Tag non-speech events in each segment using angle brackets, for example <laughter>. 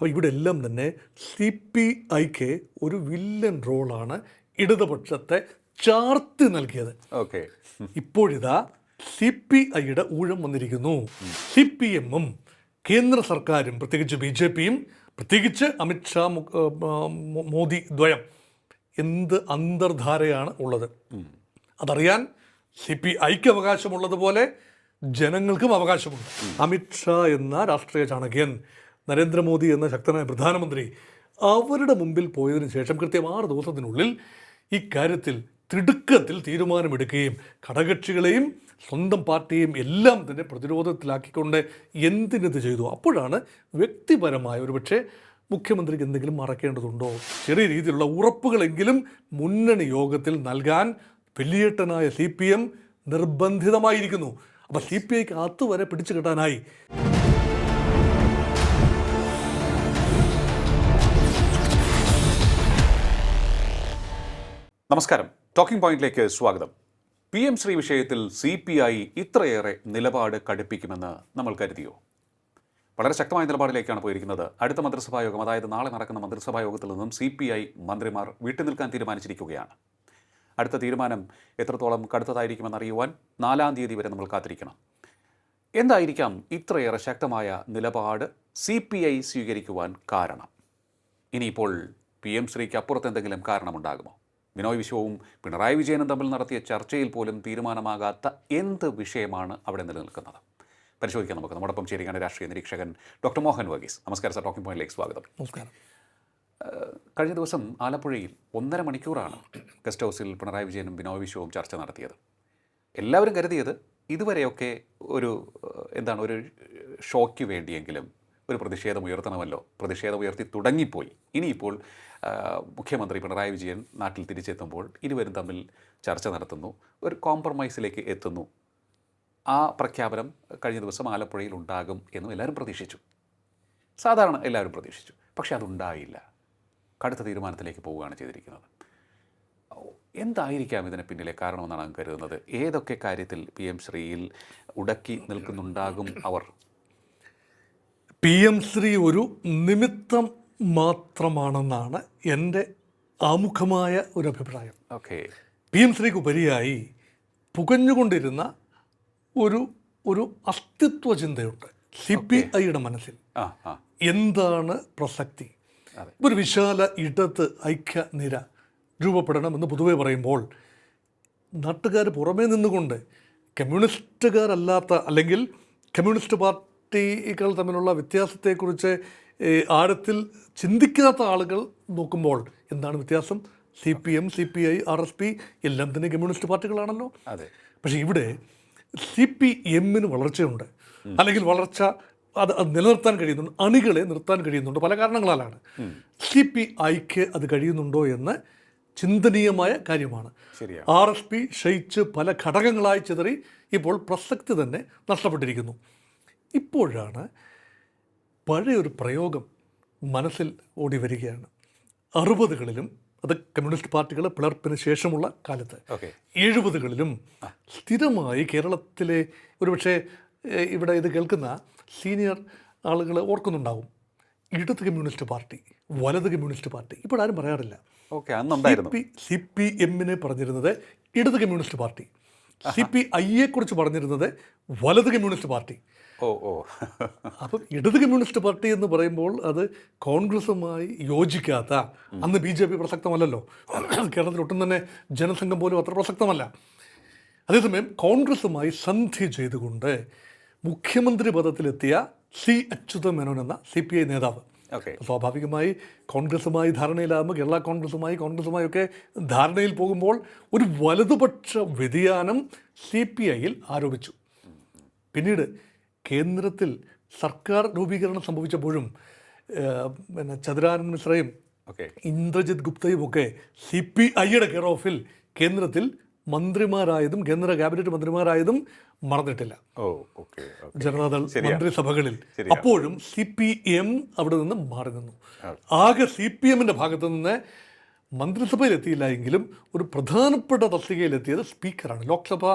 അപ്പോൾ ഇവിടെ എല്ലാം തന്നെ സി പി ഐക്ക് ഒരു വില്ലൻ റോളാണ് ഇടതുപക്ഷത്തെ ചാർത്തി നൽകിയത്. ഓക്കെ ഇപ്പോഴിതാ സി പി ഐയുടെ ഊഴം വന്നിരിക്കുന്നു. സി പി എമ്മും കേന്ദ്ര സർക്കാരും പ്രത്യേകിച്ച് ബി ജെ പിയും പ്രത്യേകിച്ച് അമിത്ഷാ മോദി ദ്വയം എന്ത് അന്തർധാരയാണ് ഉള്ളത്? അതറിയാൻ സി പി ഐക്ക് അവകാശമുള്ളതുപോലെ ജനങ്ങൾക്കും അവകാശമുണ്ട്. അമിത്ഷാ എന്ന രാഷ്ട്രീയ ചാണക്യൻ നരേന്ദ്രമോദി എന്ന ശക്തനായ പ്രധാനമന്ത്രി അവരുടെ മുമ്പിൽ പോയതിനു ശേഷം കൃത്യം ആറ് ദിവസത്തിനുള്ളിൽ ഇക്കാര്യത്തിൽ തിടുക്കത്തിൽ തീരുമാനമെടുക്കുകയും ഘടകക്ഷികളെയും സ്വന്തം പാർട്ടിയെയും എല്ലാം തന്നെ പ്രതിരോധത്തിലാക്കിക്കൊണ്ട് എന്തിനിത് ചെയ്തു? അപ്പോഴാണ് വ്യക്തിപരമായ ഒരുപക്ഷെ മുഖ്യമന്ത്രിക്ക് എന്തെങ്കിലും മറക്കേണ്ടതുണ്ടോ? ചെറിയ രീതിയിലുള്ള ഉറപ്പുകളെങ്കിലും മുന്നണി യോഗത്തിൽ നൽകാൻ വലിയേട്ടനായ സി പി എം നിർബന്ധിതമായിരിക്കുന്നു. അപ്പോൾ സി പി ഐക്ക് അതുവരെ പിടിച്ചു കെട്ടാനായി. നമസ്കാരം. ടോക്കിംഗ് പോയിന്റിലേക്ക് സ്വാഗതം. പി എം ശ്രീ വിഷയത്തിൽ സി പി ഐ ഇത്രയേറെ നിലപാട് കടുപ്പിക്കുമെന്ന് നമ്മൾ കരുതിയോ? വളരെ ശക്തമായ നിലപാടിലേക്കാണ് പോയിരിക്കുന്നത്. അടുത്ത മന്ത്രിസഭാ യോഗം അതായത് നാളെ നടക്കുന്ന മന്ത്രിസഭാ യോഗത്തിൽ നിന്നും സി പി ഐ മന്ത്രിമാർ വിട്ടുനിൽക്കാൻ തീരുമാനിച്ചിരിക്കുകയാണ്. അടുത്ത തീരുമാനം എത്രത്തോളം കടുത്തതായിരിക്കുമെന്ന് അറിയുവാൻ നാലാം തീയതി വരെ നമ്മൾ കാത്തിരിക്കണം. എന്തായിരിക്കാം ഇത്രയേറെ ശക്തമായ നിലപാട് സി പി ഐ സ്വീകരിക്കുവാൻ കാരണം? ഇനിയിപ്പോൾ പി എം ശ്രീക്ക് അപ്പുറത്ത് എന്തെങ്കിലും കാരണമുണ്ടാകുമോ? ബിനോയ് വിശ്വവും പിണറായി വിജയനും തമ്മിൽ നടത്തിയ ചർച്ചയിൽ പോലും തീരുമാനമാകാത്ത എന്ത് വിഷയമാണ് അവിടെ നിലനിൽക്കുന്നത്? പരിശോധിക്കാം നമുക്ക്. നമ്മോടൊപ്പം ചേരുകയാണ് രാഷ്ട്രീയ നിരീക്ഷകൻ ഡോക്ടർ മോഹൻ വർഗീസ്. നമസ്കാരം സർ. ടോക്കിംഗ് പോയിന്റിലേക്ക് സ്വാഗതം. നമസ്കാരം. കഴിഞ്ഞ ദിവസം ആലപ്പുഴയിൽ ഒന്നര മണിക്കൂറാണ് ഗസ്റ്റ് ഹൗസിൽ പിണറായി വിജയനും ബിനോയ് വിശ്വവും ചർച്ച നടത്തിയത്. എല്ലാവരും കരുതിയത് ഇതുവരെയൊക്കെ ഒരു എന്താണ് ഒരു ഷോയ്ക്ക് വേണ്ടിയെങ്കിലും ഒരു പ്രതിഷേധം ഉയർത്തണമല്ലോ. പ്രതിഷേധം ഉയർത്തി തുടങ്ങിപ്പോയി. ഇനിയിപ്പോൾ മുഖ്യമന്ത്രി പിണറായി വിജയൻ നാട്ടിൽ തിരിച്ചെത്തുമ്പോൾ ഇരുവരും തമ്മിൽ ചർച്ച നടത്തുന്നു. ഒരു കോംപ്രമൈസിലേക്ക് എത്തുന്നു. ആ പ്രഖ്യാപനം കഴിഞ്ഞ ദിവസം ആലപ്പുഴയിൽ ഉണ്ടാകും എന്നും എല്ലാവരും പ്രതീക്ഷിച്ചു. സാധാരണ എല്ലാവരും പ്രതീക്ഷിച്ചു. പക്ഷേ അതുണ്ടായില്ല. കടുത്ത തീരുമാനത്തിലേക്ക് പോവുകയാണ് ചെയ്തിരിക്കുന്നത്. എന്തായിരിക്കാം ഇതിന് പിന്നിലെ കാരണമെന്നാണ് അങ്ങ് കരുതുന്നത്? ഏതൊക്കെ കാര്യത്തിൽ പി എം ശ്രീയിൽ ഉടക്കി നിൽക്കുന്നുണ്ടാകും അവർ? പി എം ശ്രീ ഒരു നിമിത്തം മാത്രമാണെന്നാണ് എന്റെ ആമുഖമായ ഒരു അഭിപ്രായം. ഓക്കെ. പി എം ശ്രീക്ക് ഉപരിയായി പുകഞ്ഞുകൊണ്ടിരുന്ന ഒരു ഒരു അസ്തിത്വ ചിന്തയുണ്ട് സി പി ഐയുടെ മനസ്സിൽ. എന്താണ് പ്രസക്തി? ഒരു വിശാല ഇടത്ത് ഐക്യ നിര രൂപപ്പെടണമെന്ന് പൊതുവെ പറയുമ്പോൾ നാട്ടുകാർ പുറമേ നിന്നുകൊണ്ട് കമ്മ്യൂണിസ്റ്റുകാരല്ലാത്ത അല്ലെങ്കിൽ കമ്മ്യൂണിസ്റ്റ് പാർട്ടികൾ തമ്മിലുള്ള വ്യത്യാസത്തെക്കുറിച്ച് ആഴത്തിൽ ചിന്തിക്കാത്ത ആളുകൾ നോക്കുമ്പോൾ എന്താണ് വ്യത്യാസം? C P M C P I R S P എല്ലാം തന്നെ കമ്മ്യൂണിസ്റ്റ് പാർട്ടികളാണല്ലോ. അതെ. പക്ഷേ ഇവിടെ സി പി എമ്മിന് വളർച്ചയുണ്ട്. അല്ലെങ്കിൽ വളർച്ച അത് അത് നിലനിർത്താൻ കഴിയുന്നുണ്ട്. അണികളെ നിർത്താൻ കഴിയുന്നുണ്ട് പല കാരണങ്ങളാലാണ്. സി പി ഐക്ക് അത് കഴിയുന്നുണ്ടോ എന്ന് ചിന്തനീയമായ കാര്യമാണ്. ആർ എസ് പി ക്ഷയിച്ച് പല ഘടകങ്ങളായി ചിതറി ഇപ്പോൾ പ്രസക്തി തന്നെ നഷ്ടപ്പെട്ടിരിക്കുന്നു. ഇപ്പോഴാണ് പഴയൊരു പ്രയോഗം മനസ്സിൽ ഓടി വരികയാണ്. അറുപതുകളിലും അത് കമ്മ്യൂണിസ്റ്റ് പാർട്ടികൾ പിളർപ്പിന് ശേഷമുള്ള കാലത്ത് എഴുപതുകളിലും സ്ഥിരമായി കേരളത്തിലെ ഒരുപക്ഷെ ഇവിടെ ഇത് കേൾക്കുന്ന സീനിയർ ആളുകൾ ഓർക്കുന്നുണ്ടാവും. ഇടത് കമ്മ്യൂണിസ്റ്റ് പാർട്ടി വലത് കമ്മ്യൂണിസ്റ്റ് പാർട്ടി ഇപ്പോൾ ആരും പറയാറില്ല. ഓക്കെ സി പി എമ്മിനെ പറഞ്ഞിരുന്നത് ഇടത് കമ്മ്യൂണിസ്റ്റ് പാർട്ടി സി പി ഐയെ കുറിച്ച് പറഞ്ഞിരുന്നത് വലത് കമ്മ്യൂണിസ്റ്റ് പാർട്ടി. ഓ ഓ. അപ്പം ഇടത് കമ്മ്യൂണിസ്റ്റ് പാർട്ടി എന്ന് പറയുമ്പോൾ അത് കോൺഗ്രസുമായി യോജിക്കാത്ത അന്ന് ബി ജെ പി പ്രസക്തമല്ലല്ലോ. കേരളത്തിൽ ഒട്ടും തന്നെ ജനസംഘം പോലും അത്ര പ്രസക്തമല്ല. അതേസമയം കോൺഗ്രസുമായി സന്ധി ചെയ്തുകൊണ്ട് മുഖ്യമന്ത്രി പദത്തിലെത്തിയ സി അച്യുത മേനോൻ എന്ന സി പി ഐ നേതാവ്. ഓക്കെ. സ്വാഭാവികമായി കോൺഗ്രസുമായി ധാരണയിലാകുമ്പോൾ കേരള കോൺഗ്രസുമായി കോൺഗ്രസുമായി ഒക്കെ ധാരണയിൽ പോകുമ്പോൾ ഒരു വലതുപക്ഷ വ്യതിയാനം സി പി ഐയിൽ ആരോപിച്ചു. പിന്നീട് കേന്ദ്രത്തിൽ സർക്കാർ രൂപീകരണം സംഭവിച്ചപ്പോഴും പിന്നെ ചതുരാനന്ദ് മിശ്രയും ഓക്കെ. ഇന്ദ്രജിത് ഗുപ്തയും ഒക്കെ സി പി ഐയുടെ കെയർ ഓഫിൽ കേന്ദ്രത്തിൽ മന്ത്രിമാരായതും കേന്ദ്ര ക്യാബിനറ്റ് മന്ത്രിമാരായതും മറന്നിട്ടില്ല. ഓ ഓക്കെ ജനതാദൾ മന്ത്രിസഭകളിൽ. അപ്പോഴും സി പി എം അവിടെ നിന്ന് മാറി നിന്നു. ആകെ സി പി എമ്മിന്റെ ഭാഗത്തു നിന്ന് മന്ത്രിസഭയിൽ എത്തിയില്ല എങ്കിലും ഒരു പ്രധാനപ്പെട്ട തസ്തികയിൽ എത്തിയത് സ്പീക്കറാണ്. ലോക്സഭ.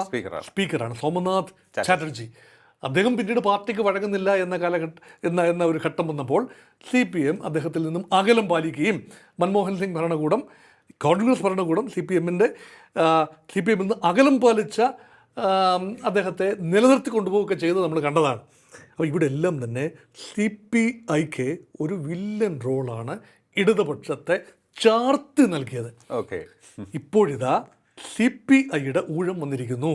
സ്പീക്കറാണ്. സോമനാഥ് ചാറ്റർജി. അദ്ദേഹം പിന്നീട് പാർട്ടിക്ക് വഴങ്ങുന്നില്ല എന്ന കാലഘട്ട എന്ന എന്ന ഒരു ഘട്ടം വന്നപ്പോൾ സി പി എം അദ്ദേഹത്തിൽ നിന്നും അകലം പാലിക്കുകയും മൻമോഹൻ സിംഗ് ഭരണകൂടം കോൺഗ്രസ് ഭരണകൂടം സി പി എമ്മിന്റെ സി പി എമ്മിൽ നിന്ന് അകലം പാലിച്ച അദ്ദേഹത്തെ നിലനിർത്തി കൊണ്ടുപോവുകയൊക്കെ ചെയ്തത് നമ്മൾ കണ്ടതാണ്. അപ്പോൾ ഇവിടെ എല്ലാം തന്നെ സി പി ഐക്ക് ഒരു വില്ലൻ റോളാണ് ഇടതുപക്ഷത്തെ ചാർത്തി നൽകിയത്. ഓക്കെ. ഇപ്പോഴിതാ സി പി ഐയുടെ ഊഴം വന്നിരിക്കുന്നു.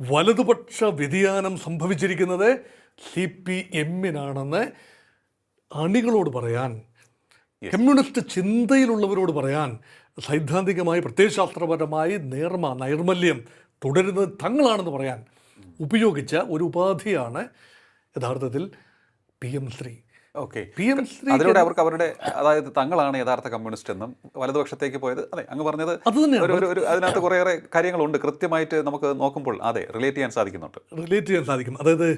വലതുപക്ഷ വ്യതിയാനം സംഭവിച്ചിരിക്കുന്നത് സി പി എമ്മിനാണെന്ന് അണികളോട് പറയാൻ കമ്മ്യൂണിസ്റ്റ് ചിന്തയിലുള്ളവരോട് പറയാൻ സൈദ്ധാന്തികമായി പ്രത്യയശാസ്ത്രപരമായി നേർമ നൈർമല്യം തുടരുന്നത് തങ്ങളാണെന്ന് പറയാൻ ഉപയോഗിച്ച ഒരു ഉപാധിയാണ് യഥാർത്ഥത്തിൽ P M Shri. Okay. P M Shri അതിലൂടെ അവർക്ക് അവരുടെ അതായത് തങ്ങളാണ് യഥാർത്ഥ കമ്മ്യൂണിസ്റ്റ് എന്നും വലതുപക്ഷത്തേക്ക് പോയത്. അതെ അങ്ങ് പറഞ്ഞത് ഒരു അതിനകത്ത് കുറേയേറെ കാര്യങ്ങളുണ്ട്. കൃത്യമായിട്ട് നമുക്ക് നോക്കുമ്പോൾ അതെ റിലേറ്റ് ചെയ്യാൻ സാധിക്കുന്നുണ്ട്. റിലേറ്റ് ചെയ്യാൻ സാധിക്കും. അതായത്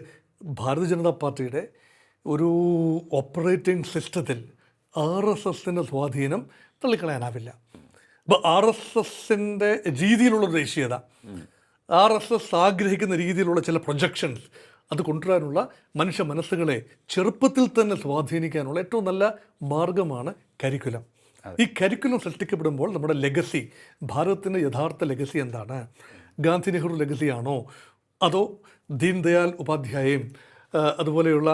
ഭാരതീയ ജനതാ പാർട്ടിയുടെ ഒരു ഓപ്പറേറ്റിംഗ് സിസ്റ്റത്തിൽ ആർ എസ് എസിന്റെ സ്വാധീനം തള്ളിക്കളയാനാവില്ല. അപ്പോൾ ആർ എസ് എസിന്റെ രീതിയിലുള്ള ദേശീയത ആർ എസ് എസ് ആഗ്രഹിക്കുന്ന രീതിയിലുള്ള ചില പ്രൊജക്ഷൻസ് അത് കൊണ്ടുവരാനുള്ള മനുഷ്യ മനസ്സുകളെ ചെറുപ്പത്തിൽ തന്നെ സ്വാധീനിക്കാനുള്ള ഏറ്റവും നല്ല മാർഗമാണ് കരിക്കുലം. ഈ കരിക്കുലം സൃഷ്ടിക്കപ്പെടുമ്പോൾ നമ്മുടെ ലെഗസി ഭാരതത്തിന്റെ യഥാർത്ഥ ലെഗസി എന്താണ്? ഗാന്ധി നെഹ്റു ലെഗസിയാണോ? അതോ ദീൻദയാൽ ഉപാധ്യായയും അതുപോലെയുള്ള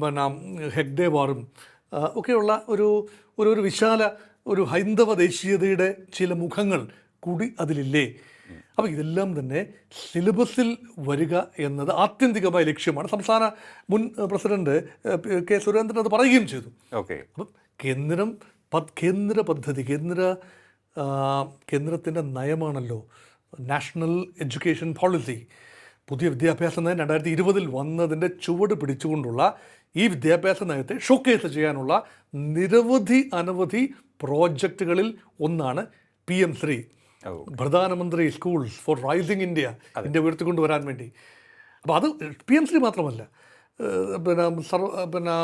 പിന്നെ ഹെഗ്ഡേവാറും ഒക്കെയുള്ള ഒരു ഒരു വിശാല ഒരു ഹൈന്ദവ ദേശീയതയുടെ ചില മുഖങ്ങൾ കൂടി അതിലില്ലേ? അപ്പോൾ ഇതെല്ലാം തന്നെ സിലബസിൽ വരിക എന്നത് ആത്യന്തികമായ ലക്ഷ്യമാണ്. സംസ്ഥാന മുൻ പ്രസിഡന്റ് കെ സുരേന്ദ്രൻ അത് പറയുകയും ചെയ്തു. ഓക്കെ. അപ്പം കേന്ദ്രം കേന്ദ്ര പദ്ധതി കേന്ദ്ര കേന്ദ്രത്തിന്റെ നയമാണല്ലോ. National education policy. പുതിയ വിദ്യാഭ്യാസ നയം രണ്ടായിരത്തി ഇരുപതിൽ വന്നതിന്റെ ചുവട് പിടിച്ചുകൊണ്ടുള്ള ഈ വിദ്യാഭ്യാസ നയത്തെ ഷോക്കേസ് ചെയ്യാനുള്ള നിരവധി അനവധി പ്രോജക്റ്റുകളിൽ ഒന്നാണ് പി എം ശ്രീ. പ്രധാനമന്ത്രി school for rising India India ഉയർത്തിക്കൊണ്ടുവരാൻ വേണ്ടി. അപ്പോൾ അത് പി എം ശ്രീ മാത്രമല്ല. പിന്നെ സർവ പിന്നെ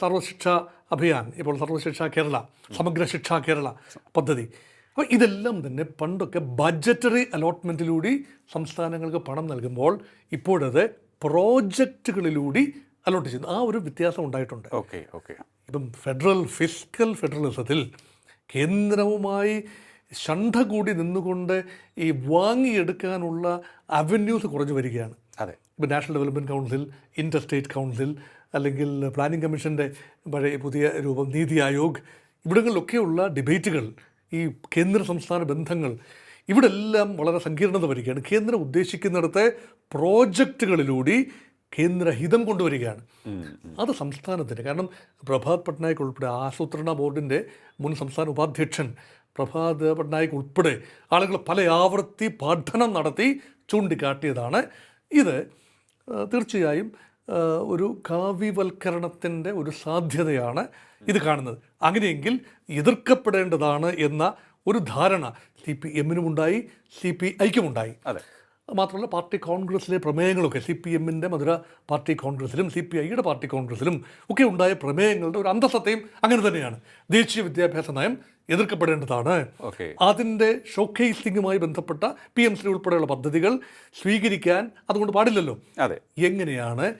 സർവശിക്ഷ അഭിയാൻ ഇപ്പോൾ സർവശിക്ഷ കേരള സമഗ്ര ശിക്ഷ കേരള പദ്ധതി. അപ്പോൾ ഇതെല്ലാം തന്നെ പണ്ടൊക്കെ ബഡ്ജറ്ററി അലോട്ട്മെന്റിലൂടെ സംസ്ഥാനങ്ങൾക്ക് പണം നൽകുമ്പോൾ ഇപ്പോഴത് പ്രോജക്റ്റുകളിലൂടെ അലോട്ട് ചെയ്യുന്നു. ആ ഒരു വ്യത്യാസം ഉണ്ടായിട്ടുണ്ട്. ഓക്കെ ഓക്കെ ഇപ്പം ഫെഡറൽ ഫിസിക്കൽ ഫെഡറലിസത്തിൽ കേന്ദ്രവുമായി ഷണ്ഠ കൂടി നിന്നുകൊണ്ട് ഈ വാങ്ങിയെടുക്കാനുള്ള അവന്യൂസ് കുറഞ്ഞു വരികയാണ്. അതെ. ഇപ്പോൾ national development council inter state council അല്ലെങ്കിൽ പ്ലാനിംഗ് കമ്മീഷന്റെ പഴയ പുതിയ രൂപം നീതി ആയോഗ് ഇവിടങ്ങളിലൊക്കെയുള്ള ഡിബേറ്റുകൾ ഈ കേന്ദ്ര സംസ്ഥാന ബന്ധങ്ങൾ ഇവിടെ എല്ലാം വളരെ സങ്കീർണത വരികയാണ്. കേന്ദ്രം ഉദ്ദേശിക്കുന്നിടത്തെ പ്രോജക്റ്റുകളിലൂടെ കേന്ദ്രഹിതം കൊണ്ടുവരികയാണ്. അത് സംസ്ഥാനത്തിന് കാരണം പ്രഭാത് പട്നായിക് ഉൾപ്പെടെ ആസൂത്രണ ബോർഡിന്റെ മുൻ സംസ്ഥാന ഉപാധ്യക്ഷൻ പ്രഭാത് പട്നായിക് ഉൾപ്പെടെ ആളുകൾ പല ആവർത്തി പഠനം നടത്തി ചൂണ്ടിക്കാട്ടിയതാണ്. ഇത് തീർച്ചയായും ഒരു കാവ്യവൽക്കരണത്തിന്റെ ഒരു സാധ്യതയാണ് ഇത് കാണുന്നത്. അങ്ങനെയെങ്കിൽ എതിർക്കപ്പെടേണ്ടതാണ് എന്ന ഒരു ധാരണ സി പി എമ്മിനുമുണ്ടായി സി പി ഐക്കുമുണ്ടായി. അതെ. മാത്രമല്ല പാർട്ടി കോൺഗ്രസ്സിലെ പ്രമേയങ്ങളൊക്കെ സി പി എമ്മിന്റെ മധുര പാർട്ടി കോൺഗ്രസ്സിലും സി പി ഐയുടെ പാർട്ടി കോൺഗ്രസ്സിലും ഒക്കെ ഉണ്ടായ പ്രമേയങ്ങളുടെ ഒരു അന്തസത്തയും അങ്ങനെ തന്നെയാണ്. ദേശീയ വിദ്യാഭ്യാസ നയം എതിർക്കപ്പെടേണ്ടതാണ്. ഓക്കെ. അതിന്റെ ഷോക്കേസിങ്ങുമായി ബന്ധപ്പെട്ട പി എം സി ഉൾപ്പെടെയുള്ള പദ്ധതികൾ സ്വീകരിക്കാൻ അതുകൊണ്ട് പാടില്ലല്ലോ. അതെ. എങ്ങനെയാണ്?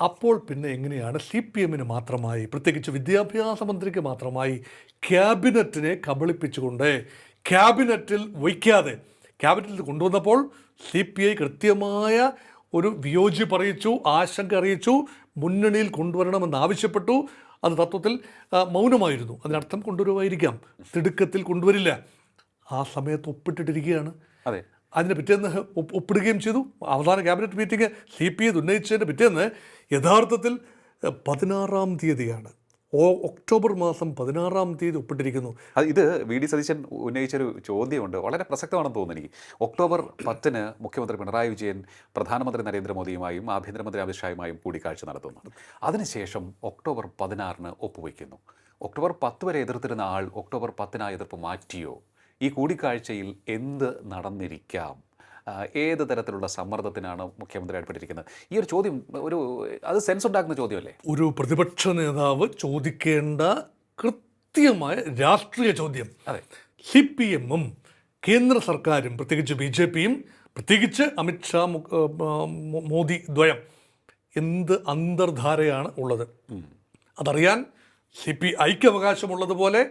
അപ്പോൾ പിന്നെ എങ്ങനെയാണ് സി പി എമ്മിന് മാത്രമായി പ്രത്യേകിച്ച് വിദ്യാഭ്യാസ മന്ത്രിക്ക് മാത്രമായി ക്യാബിനറ്റിനെ കബളിപ്പിച്ചുകൊണ്ട് ക്യാബിനറ്റിൽ വയ്ക്കാതെ ക്യാബിനറ്റിൽ കൊണ്ടുവന്നപ്പോൾ സി പി ഐ കൃത്യമായ ഒരു വിയോജിപ്പ് അറിയിച്ചു ആശങ്ക അറിയിച്ചു മുന്നണിയിൽ കൊണ്ടുവരണമെന്ന് ആവശ്യപ്പെട്ടു. അത് തത്വത്തിൽ മൗനമായിരുന്നു. അതിനർത്ഥം കൊണ്ടുവരുമായിരിക്കാം. തിടുക്കത്തിൽ കൊണ്ടുവരില്ല. ആ സമയത്ത് ഒപ്പിട്ടിട്ടിരിക്കുകയാണ്. അതെ. അതിന് പിറ്റേന്ന് ഒപ്പ് ഒപ്പിടുകയും ചെയ്തു. അവസാന cabinet meeting C P I ഉന്നയിച്ചതിന്റെ പിറ്റേന്ന് യഥാർത്ഥത്തിൽ പതിനാറാം തീയതിയാണ്. ഓ ഒക്ടോബർ മാസം പതിനാറാം തീയതി ഒപ്പിട്ടിരിക്കുന്നു. അത് ഇത് വി ഡി സതീശൻ ഉന്നയിച്ചൊരു ചോദ്യമുണ്ട്. വളരെ പ്രസക്തമാണെന്ന് തോന്നുന്നു എനിക്ക്. ഒക്ടോബർ പത്തിന് മുഖ്യമന്ത്രി പിണറായി വിജയൻ പ്രധാനമന്ത്രി നരേന്ദ്രമോദിയുമായും ആഭ്യന്തരമന്ത്രി അമിത്ഷായുമായും കൂടിക്കാഴ്ച നടത്തുന്നു. അതിനുശേഷം ഒക്ടോബർ പതിനാറിന് ഒപ്പുവയ്ക്കുന്നു ഒക്ടോബർ പത്ത് വരെ എതിർത്തിരുന്ന ആൾ ഒക്ടോബർ പത്തിന് ആ എതിർപ്പ് മാറ്റിയോ? ഈ കൂടിക്കാഴ്ചയിൽ എന്ത് നടന്നിരിക്കാം? ഏത് തരത്തിലുള്ള സമ്മർദ്ദത്തിനാണ് മുഖ്യമന്ത്രി ഏർപ്പെട്ടിരിക്കുന്നത് ഈ ഒരു ചോദ്യം ഒരു അത് സെൻസ് ഉണ്ടാക്കുന്ന ചോദ്യമല്ലേ? ഒരു പ്രതിപക്ഷ നേതാവ് ചോദിക്കേണ്ട കൃത്യമായ രാഷ്ട്രീയ ചോദ്യം. അതെ. സി പി എമ്മും കേന്ദ്ര സർക്കാരും പ്രത്യേകിച്ച് ബി ജെ പിയും പ്രത്യേകിച്ച് അമിത്ഷാ മോദി ദ്വയം എന്ത് അന്തർധാരയാണ് ഉള്ളത്? അതറിയാൻ സി പി ഐക്ക് അവകാശമുള്ളതുപോലെ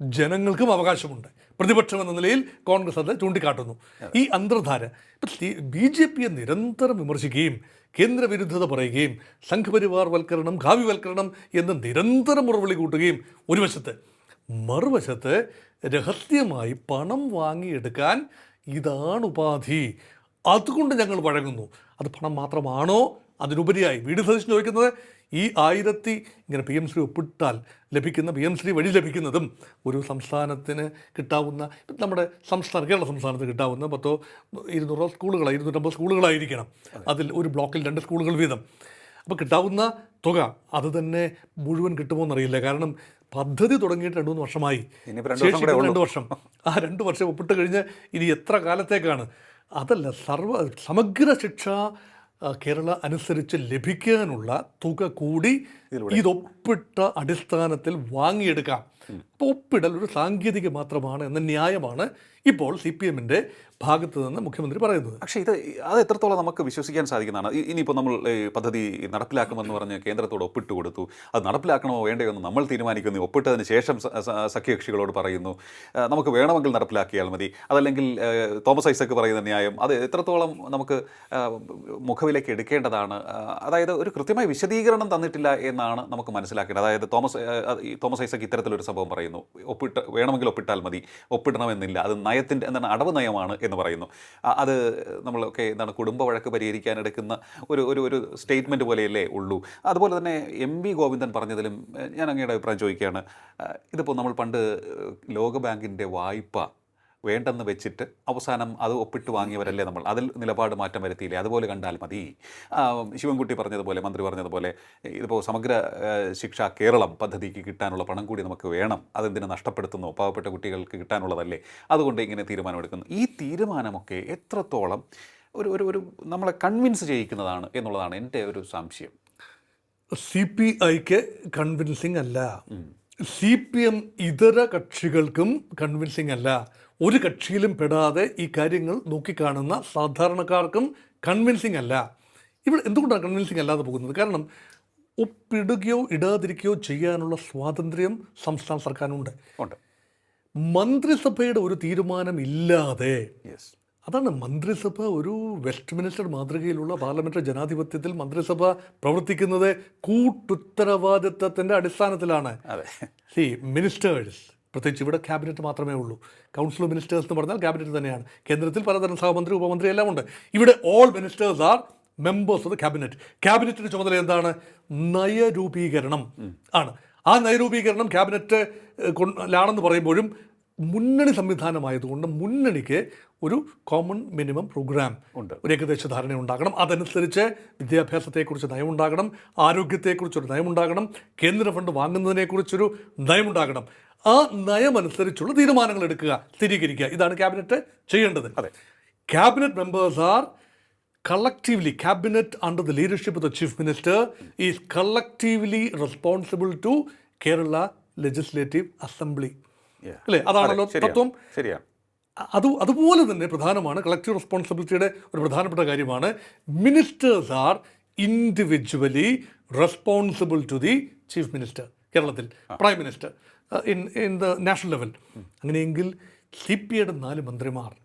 ജനങ്ങൾക്കും അവകാശമുണ്ട്. പ്രതിപക്ഷം എന്ന നിലയിൽ കോൺഗ്രസ് അത് ചൂണ്ടിക്കാട്ടുന്നു. ഈ അന്തർധാര ഇപ്പം ബി ജെ പിയെ നിരന്തരം വിമർശിക്കുകയും കേന്ദ്രവിരുദ്ധത പറയുകയും സംഘപരിവാർ വൽക്കരണം കാവ്യവൽക്കരണം എന്ന് നിരന്തരം മുറവിളി കൂട്ടുകയും ഒരു വശത്ത് മറുവശത്ത് രഹസ്യമായി പണം വാങ്ങിയെടുക്കാൻ ഇതാണ് ഉപാധി. അതുകൊണ്ട് ഞങ്ങൾ വഴങ്ങുന്നു. അത് പണം മാത്രമാണോ? അതിനുപരിയായി. വീട് സതീശൻ ചോദിക്കുന്നത് ഈ ആയിരത്തി ഇങ്ങനെ പി എം ശ്രീ ഒപ്പിട്ടാൽ ലഭിക്കുന്ന പി എം ശ്രീ വഴി ലഭിക്കുന്നതും ഒരു സംസ്ഥാനത്തിന് കിട്ടാവുന്ന ഇപ്പം നമ്മുടെ സംസ്ഥാന കേരള സംസ്ഥാനത്ത് കിട്ടാവുന്ന പത്തോ ഇരുന്നൂറോ സ്കൂളുകൾ ഇരുന്നൂറ്റമ്പത് സ്കൂളുകളായിരിക്കണം. അതിൽ ഒരു ബ്ലോക്കിൽ രണ്ട് സ്കൂളുകൾ വീതം. അപ്പോൾ കിട്ടാവുന്ന തുക അത് തന്നെ മുഴുവൻ കിട്ടുമോ എന്നറിയില്ല കാരണം പദ്ധതി തുടങ്ങിയിട്ട് രണ്ട് മൂന്ന് വർഷമായി. രണ്ട് വർഷം. ആ രണ്ട് വർഷം ഒപ്പിട്ട് കഴിഞ്ഞ് ഇനി എത്ര കാലത്തേക്കാണ്? അതല്ല സർവ സമഗ്ര ശിക്ഷ കേരള അനുസരിച്ച് ലഭിക്കാനുള്ള തുക കൂടി ഇതൊപ്പിട്ട അടിസ്ഥാനത്തിൽ വാങ്ങിയെടുക്കാം. അപ്പോൾ ഒപ്പിടൽ ഒരു സാങ്കേതിക മാത്രമാണ് എന്ന ന്യായമാണ് ഇപ്പോൾ സി പി എമ്മിന്റെ ഭാഗത്ത് നിന്ന് മുഖ്യമന്ത്രി പറയുന്നത്. പക്ഷേ ഇത് അത് എത്രത്തോളം നമുക്ക് വിശ്വസിക്കാൻ സാധിക്കുന്നതാണ്? ഇനിയിപ്പോൾ നമ്മൾ പദ്ധതി നടപ്പിലാക്കുമെന്ന് പറഞ്ഞ് കേന്ദ്രത്തോട് ഒപ്പിട്ട് കൊടുത്തു. അത് നടപ്പിലാക്കണമോ വേണ്ടയോ എന്ന് നമ്മൾ തീരുമാനിക്കുന്നു. ഒപ്പിട്ടതിന് ശേഷം സഖ്യകക്ഷികളോട് പറയുന്നു. നമുക്ക് വേണമെങ്കിൽ നടപ്പിലാക്കിയാൽ മതി. അതല്ലെങ്കിൽ തോമസ് ഐസക്ക് പറയുന്ന ന്യായം. അത് എത്രത്തോളം നമുക്ക് മുഖവിലേക്ക് എടുക്കേണ്ടതാണ്? അതായത് ഒരു കൃത്യമായ വിശദീകരണം തന്നിട്ടില്ല എന്നാണ് നമുക്ക് മനസ്സിലാക്കേണ്ടത്. അതായത് തോമസ് തോമസ് ഐസക് ഇത്തരത്തിലൊരു സംഭവം പറയുന്നു. ഒപ്പിട്ട് വേണമെങ്കിൽ ഒപ്പിട്ടാൽ മതി. ഒപ്പിടണമെന്നില്ല. അത് നയത്തിന്റെ എന്താണ് അടവ് നയമാണ് എന്ന് പറയുന്നു. അത് നമ്മളൊക്കെ എന്താണ് കുടുംബ വഴക്ക് പരിഹരിക്കാൻ എടുക്കുന്ന ഒരു ഒരു ഒരു സ്റ്റേറ്റ്മെന്റ് പോലെയല്ലേ ഉള്ളൂ. അതുപോലെ തന്നെ എം വി ഗോവിന്ദൻ പറഞ്ഞതിലും ഞാൻ അങ്ങയുടെ അഭിപ്രായം ചോദിക്കുകയാണ്. ഇതിപ്പോൾ നമ്മൾ പണ്ട് ലോകബാങ്കിന്റെ വായ്പ വേണ്ടെന്ന് വെച്ചിട്ട് അവസാനം അത് ഒപ്പിട്ട് വാങ്ങിയവരല്ലേ നമ്മൾ. അതിൽ നിലപാട് മാറ്റം വരുത്തിയില്ലേ? അതുപോലെ കണ്ടാൽ മതി. ശിവൻകുട്ടി പറഞ്ഞതുപോലെ മന്ത്രി പറഞ്ഞതുപോലെ ഇതിപ്പോൾ സമഗ്ര ശിക്ഷ കേരളം പദ്ധതിക്ക് കിട്ടാനുള്ള പണം കൂടി നമുക്ക് വേണം. അതെന്തിനെ നഷ്ടപ്പെടുത്തുന്നു? പാവപ്പെട്ട കുട്ടികൾക്ക് കിട്ടാനുള്ളതല്ലേ? അതുകൊണ്ട് ഇങ്ങനെ തീരുമാനമെടുക്കുന്നു. ഈ തീരുമാനമൊക്കെ എത്രത്തോളം ഒരു ഒരു ഒരു നമ്മളെ കൺവിൻസ് ചെയ്യിക്കുന്നതാണ് എന്നുള്ളതാണ് എന്റെ ഒരു സംശയം. സി പി ഐക്ക് കൺവിൻസിങ് അല്ല. സി പി എം ഇതര കക്ഷികൾക്കും കൺവിൻസിങ് അല്ല. ഒരു കക്ഷിയിലും പെടാതെ ഈ കാര്യങ്ങൾ നോക്കിക്കാണുന്ന സാധാരണക്കാർക്കും കൺവിൻസിങ് അല്ല. ഇവിടെ എന്തുകൊണ്ടാണ് കൺവിൻസിങ് അല്ലാതെ പോകുന്നത്? കാരണം ഒപ്പിടുകയോ ഇടാതിരിക്കുകയോ ചെയ്യാനുള്ള സ്വാതന്ത്ര്യം സംസ്ഥാന സർക്കാരിനുണ്ട്. ഉണ്ട്. മന്ത്രിസഭയുടെ ഒരു തീരുമാനം ഇല്ലാതെ അതാണ് മന്ത്രിസഭ ഒരു വെസ്റ്റ് മിനിസ്റ്റർ മാതൃകയിലുള്ള പാർലമെന്ററി ജനാധിപത്യത്തിൽ മന്ത്രിസഭ പ്രവർത്തിക്കുന്നത് കൂട്ടുത്തരവാദിത്വത്തിന്റെ അടിസ്ഥാനത്തിലാണ്. സി മിനിസ്റ്റേഴ്സ് പ്രത്യേകിച്ച് ഇവിടെ ക്യാബിനറ്റ് മാത്രമേ ഉള്ളൂ. കൗൺസിൽ ഓഫ് മിനിസ്റ്റേഴ്സ് എന്ന് പറഞ്ഞാൽ ക്യാബിനറ്റ് തന്നെയാണ്. കേന്ദ്രത്തിൽ പലതരം സഹമന്ത്രി ഉപമന്ത്രി എല്ലാം ഉണ്ട്. ഇവിടെ all ministers are members of the cabinet ക്യാബിനറ്റിന്റെ ചുമതല എന്താണ്? നയരൂപീകരണം ആണ്. ആ നയരൂപീകരണം ക്യാബിനറ്റ് ലാണെന്ന് കൊണ്ടാണെന്ന് പറയുമ്പോഴും മുന്നണി സംവിധാനമായതുകൊണ്ട് മുന്നണിക്ക് ഒരു കോമൺ മിനിമം പ്രോഗ്രാം ഉണ്ട്. ഒരു ഏകദേശ ധാരണ ഉണ്ടാകണം. അതനുസരിച്ച് വിദ്യാഭ്യാസത്തെക്കുറിച്ച് നയമുണ്ടാകണം ആരോഗ്യത്തെക്കുറിച്ചൊരു നയമുണ്ടാകണം കേന്ദ്ര ഫണ്ട് വാങ്ങുന്നതിനെക്കുറിച്ചൊരു നയമുണ്ടാകണം ആ നയമനുസരിച്ചുള്ള തീരുമാനങ്ങൾ എടുക്കുക സ്ഥിരീകരിക്കുക. ഇതാണ് ക്യാബിനറ്റ് ചെയ്യേണ്ടത്. അതെ. Cabinet members are collectively cabinet under the leadership of the chief minister is collectively responsible to kerala legislative assembly. Yeah. അല്ലേ? അതാണല്ലോ തത്വം. ശരിയാണ്. അത് അതുപോലെ തന്നെ പ്രധാനമാണ് കളക്റ്റീവ് റെസ്പോൺസിബിലിറ്റിയുടെ ഒരു പ്രധാനപ്പെട്ട കാര്യമാണ് ministers are individually responsible to the chief minister കേരളത്തിൽ prime minister in in the national level അങ്ങനെയെങ്കിൽ സി പി ഐയുടെ നാല് മന്ത്രിമാർ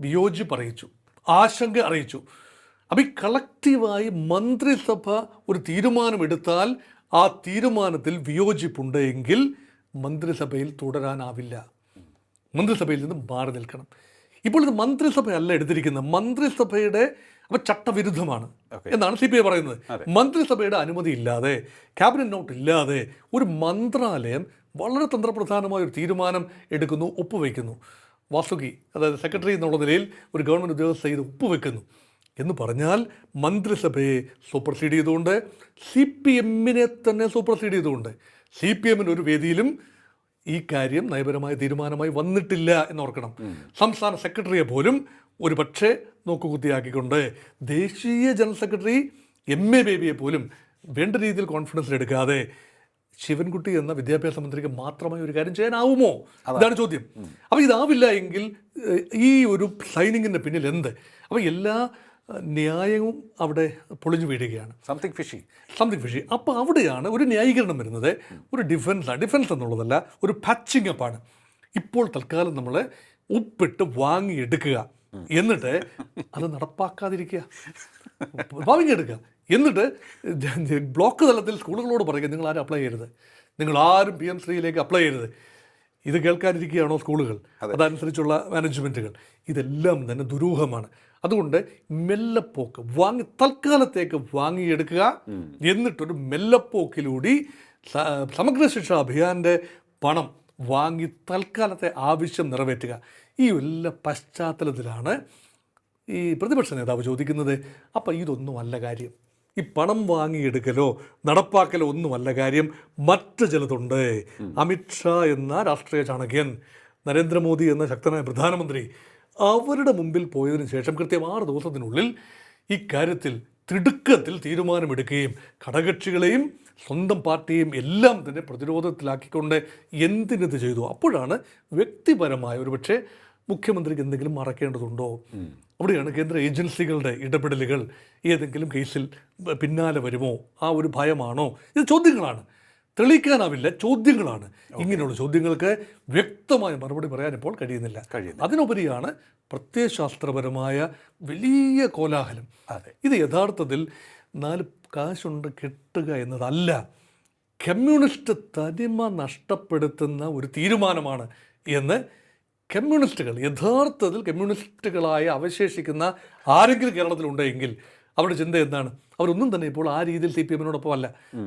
വിയോജിപ്പ് അറിയിച്ചു ആശങ്ക അറിയിച്ചു. അപ്പം ഈ കളക്റ്റീവായി മന്ത്രിസഭ ഒരു തീരുമാനമെടുത്താൽ ആ തീരുമാനത്തിൽ വിയോജിപ്പുണ്ട് എങ്കിൽ മന്ത്രിസഭയിൽ തുടരാനാവില്ല. മന്ത്രിസഭയിൽ നിന്ന് മാറി നിൽക്കണം. ഇപ്പോൾ ഇത് മന്ത്രിസഭയല്ല എടുത്തിരിക്കുന്നത്. മന്ത്രിസഭയുടെ അപ്പോൾ ചട്ടവിരുദ്ധമാണ് എന്നാണ് സി പി ഐ പറയുന്നത്. മന്ത്രിസഭയുടെ അനുമതി ഇല്ലാതെ ക്യാബിനറ്റ് നോട്ട് ഇല്ലാതെ ഒരു മന്ത്രാലയം വളരെ തന്ത്രപ്രധാനമായ ഒരു തീരുമാനം എടുക്കുന്നു ഒപ്പുവെക്കുന്നു. വാസുകി അതായത് സെക്രട്ടറി എന്നുള്ള നിലയിൽ ഒരു ഗവൺമെന്റ് ഉദ്യോഗസ്ഥ ഇത് ഒപ്പുവെക്കുന്നു. എന്ന് പറഞ്ഞാൽ മന്ത്രിസഭയെ സൂപ്പർസീഡ് ചെയ്തുകൊണ്ട് സി പി എമ്മിനെ തന്നെ സൂപ്പർസീഡ് ചെയ്തുകൊണ്ട് സി പി എമ്മിന്റെ ഒരു വേദിയിലും ഈ കാര്യം നയപരമായ തീരുമാനമായി വന്നിട്ടില്ല എന്നോർക്കണം സംസ്ഥാന സെക്രട്ടറിയെ പോലും ഒരു പക്ഷേ നോക്കുകുത്തിയാക്കിക്കൊണ്ട് ദേശീയ ജനറൽ സെക്രട്ടറി എം എ ബേബിയെ പോലും വേണ്ട രീതിയിൽ കോൺഫിഡൻസിൽ എടുക്കാതെ ശിവൻകുട്ടി എന്ന വിദ്യാഭ്യാസ മന്ത്രിക്ക് മാത്രമായി ഒരു കാര്യം ചെയ്യാനാവുമോ? അതാണ് ചോദ്യം. അപ്പോൾ ഇതാവില്ല എങ്കിൽ ഈ ഒരു സൈനിങ്ങിന്റെ പിന്നിൽ എന്ത്? അപ്പോൾ എല്ലാ ന്യായവും അവിടെ പൊളിഞ്ഞു വീഴുകയാണ്. സംതിങ് ഫിഷി സംതിങ് ഫിഷി അപ്പോൾ അവിടെയാണ് ഒരു ന്യായീകരണം വരുന്നത്. ഒരു ഡിഫൻസാണ് ഡിഫൻസ് എന്നുള്ളതല്ല ഒരു പാച്ചിങ് അപ്പാണ് ഇപ്പോൾ തൽക്കാലം നമ്മൾ ഉപ്പിട്ട് വാങ്ങിയെടുക്കുക. എന്നിട്ട് അത് നടപ്പാക്കാതിരിക്കുക. <laughs> വാങ്ങിയെടുക്കുക. എന്നിട്ട് ബ്ലോക്ക് തലത്തിൽ സ്കൂളുകളോട് പറയുക നിങ്ങൾ ആരും അപ്ലൈ ചെയ്യരുത്. നിങ്ങൾ ആരും പി എം ശ്രീയിലേക്ക് അപ്ലൈ ചെയ്യരുത്. ഇത് കേൾക്കാനിരിക്കുകയാണോ സ്കൂളുകൾ? അതനുസരിച്ചുള്ള മാനേജ്മെന്റുകൾ ഇതെല്ലാം തന്നെ ദുരൂഹമാണ്. അതുകൊണ്ട് മെല്ലപ്പോക്ക് വാങ്ങി തൽക്കാലത്തേക്ക് വാങ്ങിയെടുക്കുക. എന്നിട്ടൊരു മെല്ലപ്പോക്കിലൂടെ സമഗ്ര ശിക്ഷ അഭിയാന്റെ പണം വാങ്ങി തൽക്കാലത്തെ ആവശ്യം നിറവേറ്റുക. ഈ എല്ലാ പശ്ചാത്തലത്തിലാണ് ഈ പ്രതിപക്ഷ നേതാവ് ചോദിക്കുന്നത്. അപ്പം ഇതൊന്നും അല്ല കാര്യം. ഈ പണം വാങ്ങിയെടുക്കലോ നടപ്പാക്കലോ ഒന്നുമല്ല കാര്യം. മറ്റു ചിലതുണ്ട്. അമിത്ഷാ എന്ന രാഷ്ട്രീയ ചാണക്യൻ നരേന്ദ്രമോദി എന്ന ശക്തനായ പ്രധാനമന്ത്രി അവരുടെ മുമ്പിൽ പോയതിനു ശേഷം കൃത്യം ആറ് ദിവസത്തിനുള്ളിൽ ഇക്കാര്യത്തിൽ തിടുക്കത്തിൽ തീരുമാനമെടുക്കുകയും ഘടകക്ഷികളെയും സ്വന്തം പാർട്ടിയെയും എല്ലാം തന്നെ പ്രതിരോധത്തിലാക്കിക്കൊണ്ട് എന്തിനത് ചെയ്തു? അപ്പോഴാണ് വ്യക്തിപരമായ ഒരുപക്ഷെ മുഖ്യമന്ത്രിക്ക് എന്തെങ്കിലും മറക്കേണ്ടതുണ്ടോ? അവിടെയാണ് കേന്ദ്ര ഏജൻസികളുടെ ഇടപെടലുകൾ. ഏതെങ്കിലും കേസിൽ പിന്നാലെ വരുമോ? ആ ഒരു ഭയമാണോ? ഇത് ചോദ്യങ്ങളാണ്. തെളിയിക്കാനാവില്ല ചോദ്യങ്ങളാണ്. ഇങ്ങനെയുള്ള ചോദ്യങ്ങൾക്ക് വ്യക്തമായ മറുപടി പറയാൻ ഇപ്പോൾ കഴിയുന്നില്ല. അതിനുപരിയാണ് പ്രത്യയശാസ്ത്രപരമായ വലിയ കോലാഹലം. അതെ. ഇത് യഥാർത്ഥത്തിൽ നാല് കാശുണ്ട് കെട്ടുക എന്നതല്ല. കമ്മ്യൂണിസ്റ്റ് തനിമ നഷ്ടപ്പെടുത്തുന്ന ഒരു തീരുമാനമാണ് എന്ന് കമ്മ്യൂണിസ്റ്റുകൾ യഥാർത്ഥത്തിൽ കമ്മ്യൂണിസ്റ്റുകളായി അവശേഷിക്കുന്ന ആരെങ്കിലും കേരളത്തിലുണ്ടെങ്കിൽ അവരുടെ ചിന്ത എന്താണ്? അവരൊന്നും തന്നെ ഇപ്പോൾ ആ രീതിയിൽ സി പി എമ്മിനോടൊപ്പം അല്ല.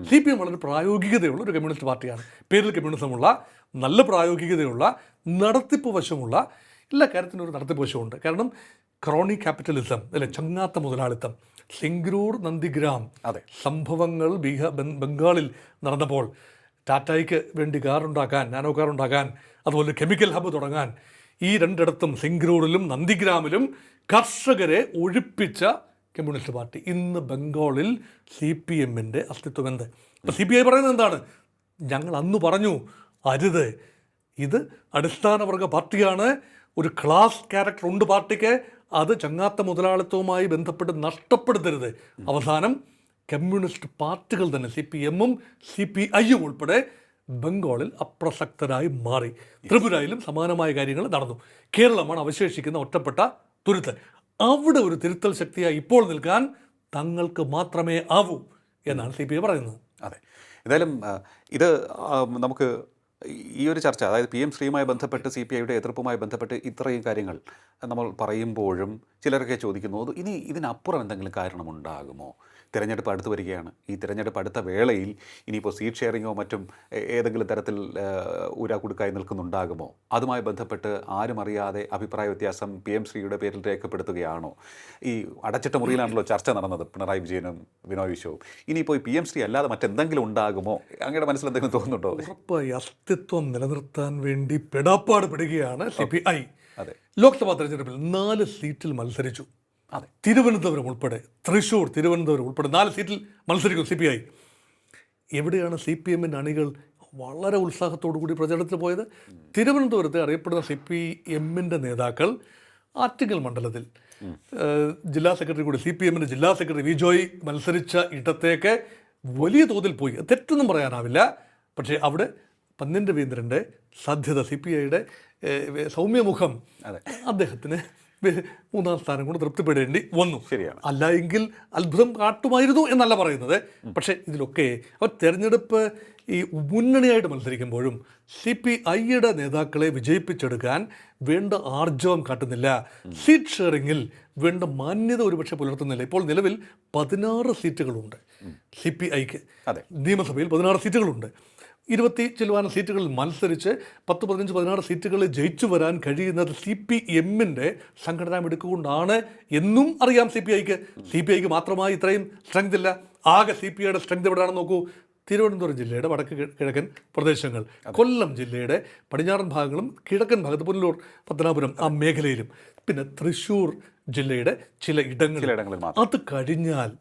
സി പി എം വളരെ പ്രായോഗികതയുള്ള ഒരു കമ്മ്യൂണിസ്റ്റ് പാർട്ടിയാണ്. പേരിൽ കമ്മ്യൂണിസമുള്ള നല്ല പ്രായോഗികതയുള്ള നടത്തിപ്പ് വശമുള്ള എല്ലാ കാര്യത്തിനും ഒരു നടത്തിപ്പ് വശമുണ്ട്. കാരണം ക്രോണി ക്യാപിറ്റലിസം അല്ലെ ചങ്ങാത്ത മുതലാളിത്തം സിംഗ്രൂർ നന്ദിഗ്രാം അതെ. സംഭവങ്ങൾ ബീഹാർ ബംഗാളിൽ നടന്നപ്പോൾ ടാറ്റായ്ക്ക് വേണ്ടി കാറുണ്ടാക്കാൻ നാനോ കാറുണ്ടാക്കാൻ അതുപോലെ കെമിക്കൽ ഹബ്ബ് തുടങ്ങാൻ ഈ രണ്ടിടത്തും സിംഗ്രൂറിലും നന്ദിഗ്രാമിലും കർഷകരെ ഒഴിപ്പിച്ച കമ്മ്യൂണിസ്റ്റ് പാർട്ടി. ഇന്ന് ബംഗാളിൽ സി പി എമ്മിന്റെ അസ്തിത്വം എന്ത്? അപ്പോൾ സി പി ഐ പറയുന്നത് എന്താണ്? ഞങ്ങൾ അന്ന് പറഞ്ഞു അരുത്. ഇത് അടിസ്ഥാനവർഗ പാർട്ടിയാണ്. ഒരു ക്ലാസ് ക്യാരക്ടർ ഉണ്ട് പാർട്ടിക്ക്. അത് ചങ്ങാത്ത മുതലാളിത്തവുമായി ബന്ധപ്പെട്ട് നഷ്ടപ്പെടുത്തരുത്. അവസാനം കമ്മ്യൂണിസ്റ്റ് പാർട്ടികൾ തന്നെ സി പി എമ്മും സി പി ഐയും ഉൾപ്പെടെ ബംഗാളിൽ അപ്രസക്തരായി മാറി. ത്രിപുരയിലും സമാനമായ കാര്യങ്ങൾ നടന്നു. കേരളമാണ് അവശേഷിക്കുന്ന ഒറ്റപ്പെട്ട തുരുത്ത് അവിടെ ഒരു തിരുത്തൽ ശക്തിയായി ഇപ്പോൾ നിൽക്കാൻ തങ്ങൾക്ക് മാത്രമേ ആവൂ എന്നാണ് സി പി പറയുന്നത്. അതെ. എന്തായാലും ഇത് നമുക്ക് ഈ ഒരു ചർച്ച അതായത് പി എം ശ്രീയുമായി ബന്ധപ്പെട്ട് സി പി ഐയുടെ എതിർപ്പുമായി ബന്ധപ്പെട്ട് ഇത്രയും കാര്യങ്ങൾ നമ്മൾ പറയുമ്പോഴും ചിലരൊക്കെ ചോദിക്കുന്നു "അത് ഇനി ഇതിനപ്പുറം എന്തെങ്കിലും കാരണമുണ്ടാകുമോ? തിരഞ്ഞെടുപ്പ് അടുത്ത് വരികയാണ്. ഈ തിരഞ്ഞെടുപ്പ് അടുത്ത വേളയിൽ ഇനിയിപ്പോൾ സീറ്റ് ഷെയറിങ്ങോ മറ്റും ഏതെങ്കിലും തരത്തിൽ ഊരാ ഊരാക്കുടുക്കായി നിൽക്കുന്നുണ്ടാകുമോ? അതുമായി ബന്ധപ്പെട്ട് ആരും അറിയാതെ അഭിപ്രായ വ്യത്യാസം പി എം ശ്രീയുടെ പേരിൽ രേഖപ്പെടുത്തുകയാണോ? ഈ അടച്ചിട്ട മുറിയിലാണല്ലോ ചർച്ച നടന്നത് പിണറായി വിജയനും വിനോയ് വിശ്വവും. ഇനിയിപ്പോൾ പി എം ശ്രീ അല്ലാതെ മറ്റെന്തെങ്കിലും ഉണ്ടാകുമോ? അങ്ങയുടെ മനസ്സിൽ എന്തെങ്കിലും തോന്നുന്നുണ്ടോ? ഉറപ്പായി അസ്തിത്വം നിലനിർത്താൻ വേണ്ടി പെടാപ്പാട് പെടുകയാണ് സി പി ഐ. അതെ. ലോക്സഭാ തെരഞ്ഞെടുപ്പിൽ നാല് സീറ്റിൽ മത്സരിച്ചു. അതെ തിരുവനന്തപുരം ഉൾപ്പെടെ തൃശ്ശൂർ തിരുവനന്തപുരം ഉൾപ്പെടെ നാല് സീറ്റിൽ മത്സരിക്കും സി പി ഐ. എവിടെയാണ് സി പി എമ്മിന്റെ അണികൾ വളരെ ഉത്സാഹത്തോടു കൂടി പ്രചരണത്തിൽ പോയത്? തിരുവനന്തപുരത്തെ അറിയപ്പെടുന്ന സി പി എമ്മിന്റെ നേതാക്കൾ ആറ്റിങ്ങൽ മണ്ഡലത്തിൽ. ജില്ലാ സെക്രട്ടറി കൂടി സി പി എമ്മിന്റെ ജില്ലാ സെക്രട്ടറി വിജോയ് മത്സരിച്ച ഇടത്തേക്ക് വലിയ തോതിൽ പോയി. തെറ്റൊന്നും പറയാനാവില്ല. പക്ഷേ അവിടെ പന്നിൻ രവീന്ദ്രന്റെ സാധ്യത സി പി ഐയുടെ സൗമ്യമുഖം അതെ. അദ്ദേഹത്തിന് മൂന്നാം സ്ഥാനം കൊണ്ട് തൃപ്തിപ്പെടേണ്ടി വന്നു. ശരിയാണ്. അല്ല എങ്കിൽ അത്ഭുതം കാട്ടുമായിരുന്നു എന്നല്ല പറയുന്നത്. പക്ഷേ ഇതിലൊക്കെ അവർ തെരഞ്ഞെടുപ്പ് ഈ മുന്നണിയായിട്ട് മത്സരിക്കുമ്പോഴും സി പി ഐയുടെ നേതാക്കളെ വിജയിപ്പിച്ചെടുക്കാൻ വേണ്ട ആർജവം കാട്ടുന്നില്ല. സീറ്റ് ഷെയറിങ്ങിൽ വേണ്ട മാന്യത ഒരുപക്ഷെ പുലർത്തുന്നില്ല. ഇപ്പോൾ നിലവിൽ പതിനാറ് സീറ്റുകളുണ്ട് സി പി ഐക്ക്. അതെ. നിയമസഭയിൽ പതിനാറ് സീറ്റുകളുണ്ട്. ഇരുപത്തി ചിലവാന സീറ്റുകളിൽ മത്സരിച്ച് പത്ത് പതിനഞ്ച് പതിനാറ് സീറ്റുകളിൽ ജയിച്ചു വരാൻ കഴിയുന്നത് സി പി എമ്മിന്റെ സംഘടനാ മിടുക്കുകൊണ്ടാണ് എന്നും അറിയാം സി പി ഐക്ക്. സി പി ഐക്ക് മാത്രമായി ഇത്രയും സ്ട്രെങ്ത് ഇല്ല. ആകെ സി പി ഐയുടെ സ്ട്രെങ്ത് എവിടെയാണെന്ന് നോക്കൂ. തിരുവനന്തപുരം ജില്ലയുടെ വടക്ക് കിഴക്കൻ പ്രദേശങ്ങൾ. കൊല്ലം ജില്ലയുടെ പടിഞ്ഞാറൻ ഭാഗങ്ങളും കിഴക്കൻ ഭാഗത്ത് പുനലൂർ പത്തനാപുരം ആ മേഖലയിലും. പിന്നെ തൃശ്ശൂർ ജില്ലയുടെ ചില ഇടങ്ങളിൽ അത് കഴിഞ്ഞാൽ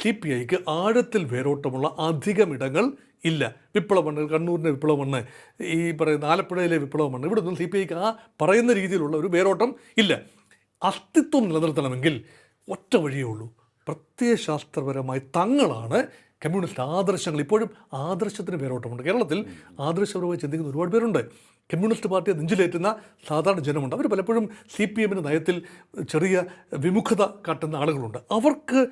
സി പി ഐക്ക് ആഴത്തിൽ വേരോട്ടമുള്ള അധികം ഇടങ്ങൾ ഇല്ല. വിപ്ലവമണ്ണ് കണ്ണൂരിന്റെ വിപ്ലവമണ്ണ് ഈ പറയുന്ന ആലപ്പുഴയിലെ വിപ്ലവമണ്ണ് ഇവിടെ ഒന്നും സി പി ഐക്ക് ആ പറയുന്ന രീതിയിലുള്ള ഒരു വേരോട്ടം ഇല്ല. അസ്തിത്വം നിലനിർത്തണമെങ്കിൽ ഒറ്റ വഴിയേ ഉള്ളൂ. പ്രത്യയശാസ്ത്രപരമായി തങ്ങളാണ് കമ്മ്യൂണിസ്റ്റ് ആദർശങ്ങൾ ഇപ്പോഴും ആദർശത്തിന് പേരോട്ടമുണ്ട് കേരളത്തിൽ ആദർശപരമായി ചിന്തിക്കുന്ന ഒരുപാട് പേരുണ്ട്. കമ്മ്യൂണിസ്റ്റ് പാർട്ടിയെ നെഞ്ചിലേറ്റുന്ന സാധാരണ ജനമുണ്ട്. അവർ പലപ്പോഴും സി പി എമ്മിന്റെ നയത്തിൽ ചെറിയ വിമുഖത കാട്ടുന്ന ആളുകളുണ്ട്. അവർക്ക്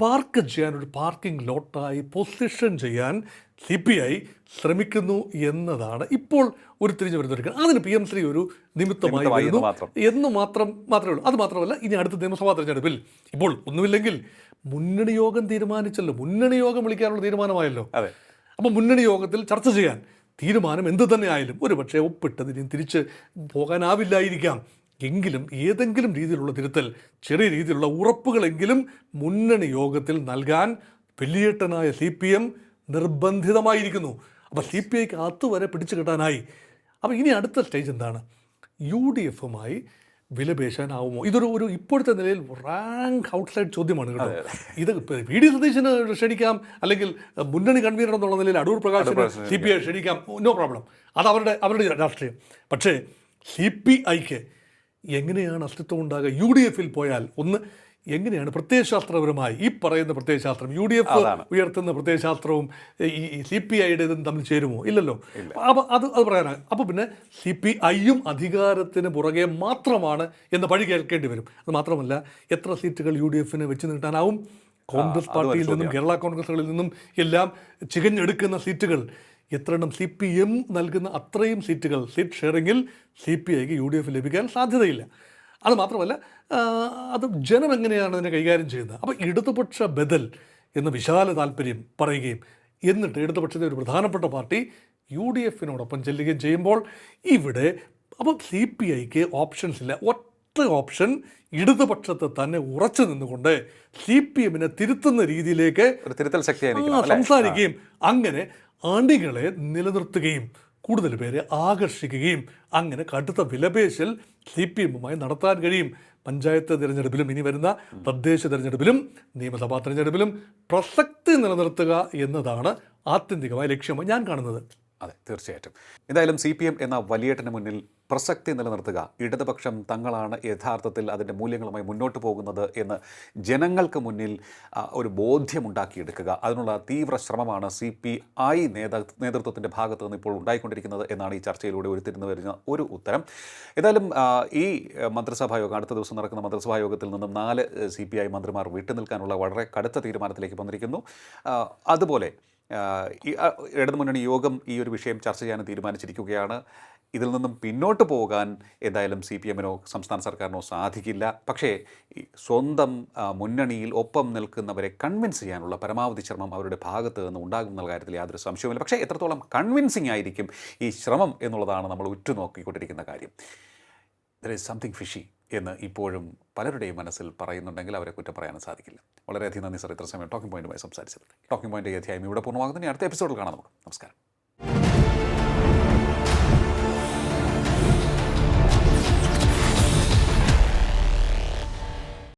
പാർക്ക് ചെയ്യാൻ ഒരു പാർക്കിംഗ് ലോട്ടായി പൊസിഷൻ ചെയ്യാൻ സി പി ഐ ശ്രമിക്കുന്നു എന്നതാണ് ഇപ്പോൾ ഉരുത്തിരിഞ്ഞു വരുന്ന ഒരു. അതിന് പി എം ശ്രീ ഒരു നിമിത്തമായി വരുന്നു. മാത്രം. എന്ന് മാത്രം മാത്രമേ ഉള്ളൂ അത് മാത്രമല്ല ഇനി അടുത്ത നിയമസഭാ തെരഞ്ഞെടുപ്പിൽ ഇപ്പോൾ ഒന്നുമില്ലെങ്കിൽ മുന്നണി യോഗം തീരുമാനിച്ചല്ലോ. മുന്നണി യോഗം വിളിക്കാനുള്ള തീരുമാനമായല്ലോ. അപ്പോൾ മുന്നണി യോഗത്തിൽ ചർച്ച ചെയ്യാൻ തീരുമാനം എന്ത് തന്നെ ആയാലും ഒരു പക്ഷേ ഒപ്പിട്ടത് ഇനി തിരിച്ച് പോകാനാവില്ലായിരിക്കാം. എങ്കിലും ഏതെങ്കിലും രീതിയിലുള്ള തിരുത്തൽ ചെറിയ രീതിയിലുള്ള ഉറപ്പുകളെങ്കിലും മുന്നണി യോഗത്തിൽ നൽകാൻ വലിയേട്ടനായ സി പി എം നിർബന്ധിതമായിരിക്കുന്നു. അപ്പോൾ സി പി ഐക്ക് അതുവരെ പിടിച്ചു കിട്ടാനായി. അപ്പോൾ ഇനി അടുത്ത സ്റ്റേജ് എന്താണ്? യു ഡി എഫുമായി വിലപേശാനാവുമോ ഇതൊരു ഒരു ഇപ്പോഴത്തെ നിലയിൽ റാങ്ക് ഔട്ട്സൈഡ് ചോദ്യമാണ് കേട്ടോ. ഇത് വി ഡി സതീശന് ക്ഷണിക്കാം അല്ലെങ്കിൽ മുന്നണി കൺവീനർ എന്നുള്ള നിലയിൽ അടൂർ പ്രകാശിന് സി പി ഐ ക്ഷണിക്കാം. നോ പ്രോബ്ലം അത് അവരുടെ അവരുടെ രാഷ്ട്രീയം. പക്ഷേ സി പി ഐക്ക് എങ്ങനെയാണ് അസ്തിത്വം ഉണ്ടാകുക? യു ഡി എഫിൽ പോയാൽ ഒന്ന് എങ്ങനെയാണ് പ്രത്യയശാസ്ത്രപരമായി ഈ പറയുന്ന പ്രത്യയശാസ്ത്രം യു ഡി എഫ് ഉയർത്തുന്ന പ്രത്യയശാസ്ത്രവും ഈ സി പി ഐയുടെ ഇതും തമ്മിൽ ചേരുമോ? ഇല്ലല്ലോ. അപ്പോൾ അത് അത് പറയാനാണ് അപ്പോൾ പിന്നെ സി പി ഐയും അധികാരത്തിന് പുറകെ മാത്രമാണ് എന്ന് പഴി കേൾക്കേണ്ടി വരും. അത് മാത്രമല്ല എത്ര സീറ്റുകൾ യു ഡി എഫിന് വെച്ച് നീട്ടാനാവും? കോൺഗ്രസ് പാർട്ടിയിൽ നിന്നും കേരള കോൺഗ്രസുകളിൽ നിന്നും എല്ലാം ചികഞ്ഞെടുക്കുന്ന സീറ്റുകൾ എത്ര എണ്ണം സി പി എം നൽകുന്ന അത്രയും സീറ്റുകൾ സീറ്റ് ഷെയറിങ്ങിൽ സി പി ഐക്ക് യു ഡി എഫ് ലഭിക്കാൻ സാധ്യതയില്ല. അത് മാത്രമല്ല അത് ജനം എങ്ങനെയാണ് അതിനെ കൈകാര്യം ചെയ്യുന്നത്? അപ്പോൾ ഇടതുപക്ഷ ബദൽ എന്ന വിശാല താല്പര്യം പറയുകയും എന്നിട്ട് ഇടതുപക്ഷത്തെ ഒരു പ്രധാനപ്പെട്ട പാർട്ടി യു ഡി എഫിനോടൊപ്പം ചെല്ലുകയും ചെയ്യുമ്പോൾ ഇവിടെ അപ്പോൾ സി പി ഐക്ക് ഓപ്ഷൻസ് ഇല്ല. ഒറ്റ ഓപ്ഷൻ ഇടതുപക്ഷത്തെ തന്നെ ഉറച്ചു നിന്നുകൊണ്ട് സി പി എമ്മിനെ തിരുത്തുന്ന രീതിയിലേക്ക് സംസാരിക്കുകയും അങ്ങനെ അണികളെ നിലനിർത്തുകയും കൂടുതൽ പേരെ ആകർഷിക്കുകയും അങ്ങനെ കടുത്ത വിലപേശൽ സി പി എമ്മുമായി നടത്താൻ കഴിയും. പഞ്ചായത്ത് തിരഞ്ഞെടുപ്പിലും ഇനി വരുന്ന തദ്ദേശ തിരഞ്ഞെടുപ്പിലും നിയമസഭാ തിരഞ്ഞെടുപ്പിലും പ്രസക്തി നിലനിർത്തുക എന്നതാണ് ആത്യന്തികമായ ലക്ഷ്യമായി ഞാൻ കാണുന്നത്. അതെ തീർച്ചയായിട്ടും. എന്തായാലും സി പി എം എന്ന വലിയേട്ടന് മുന്നിൽ പ്രസക്തി നിലനിർത്തുക. ഇടതുപക്ഷം തങ്ങളാണ് യഥാർത്ഥത്തിൽ അതിന്റെ മൂല്യങ്ങളുമായി മുന്നോട്ട് പോകുന്നത് എന്ന് ജനങ്ങൾക്ക് മുന്നിൽ ഒരു ബോധ്യമുണ്ടാക്കിയെടുക്കുക. അതിനുള്ള തീവ്ര ശ്രമമാണ് സി പി ഐ നേതൃ നേതൃത്വത്തിന്റെ ഭാഗത്ത് നിന്ന് ഇപ്പോൾ ഉണ്ടായിക്കൊണ്ടിരിക്കുന്നത് എന്നാണ് ഈ ചർച്ചയിലൂടെ ഉരുത്തിരുന്നു വരുന്ന ഒരു ഉത്തരം. ഏതായാലും ഈ മന്ത്രിസഭായോഗം മന്ത്രിസഭാ യോഗം അടുത്ത ദിവസം നടക്കുന്ന മന്ത്രിസഭാ യോഗത്തിൽ നിന്നും നാല് സി പി ഐ മന്ത്രിമാർ വിട്ടുനിൽക്കാനുള്ള വളരെ കടുത്ത തീരുമാനത്തിലേക്ക് വന്നിരിക്കുന്നു. അതുപോലെ ഇടതുമുന്നണി യോഗം ഈ ഒരു വിഷയം ചർച്ച ചെയ്യാൻ തീരുമാനിച്ചിരിക്കുകയാണ്. ഇതിൽ നിന്നും പിന്നോട്ട് പോകാൻ എന്തായാലും സി പി എമ്മിനോ സംസ്ഥാന സർക്കാരിനോ സാധിക്കില്ല. പക്ഷേ സ്വന്തം മുന്നണിയിൽ ഒപ്പം നിൽക്കുന്നവരെ കൺവിൻസ് ചെയ്യാനുള്ള പരമാവധി ശ്രമം അവരുടെ ഭാഗത്ത് നിന്ന് ഉണ്ടാകും എന്നുള്ള കാര്യത്തിൽ യാതൊരു സംശയവുമില്ല. പക്ഷേ എത്രത്തോളം കൺവിൻസിങ് ആയിരിക്കും ഈ ശ്രമം എന്നുള്ളതാണ് നമ്മൾ ഉറ്റുനോക്കിക്കൊണ്ടിരിക്കുന്ന കാര്യം. ദർ ഇസ് സംതിങ് ഫിഷി എന്ന് ഇപ്പോഴും പലരുടെയും മനസ്സിൽ പറയുന്നുണ്ടെങ്കിൽ അവരെ കുറ്റം പറയാനും സാധിക്കില്ല. വളരെയധികം നന്ദി സർ. ഇത്ര സമയം ടോക്കിംഗ് പോയിന്റുമായി സംസാരിച്ചത് ടോക്കിംഗ് പോയിന്റ് അധ്യായം ഇവിടെ പൂർണമാകുന്നതിന് അടുത്ത എപ്പിസോഡിൽ കാണാം നമുക്ക്. നമസ്കാരം.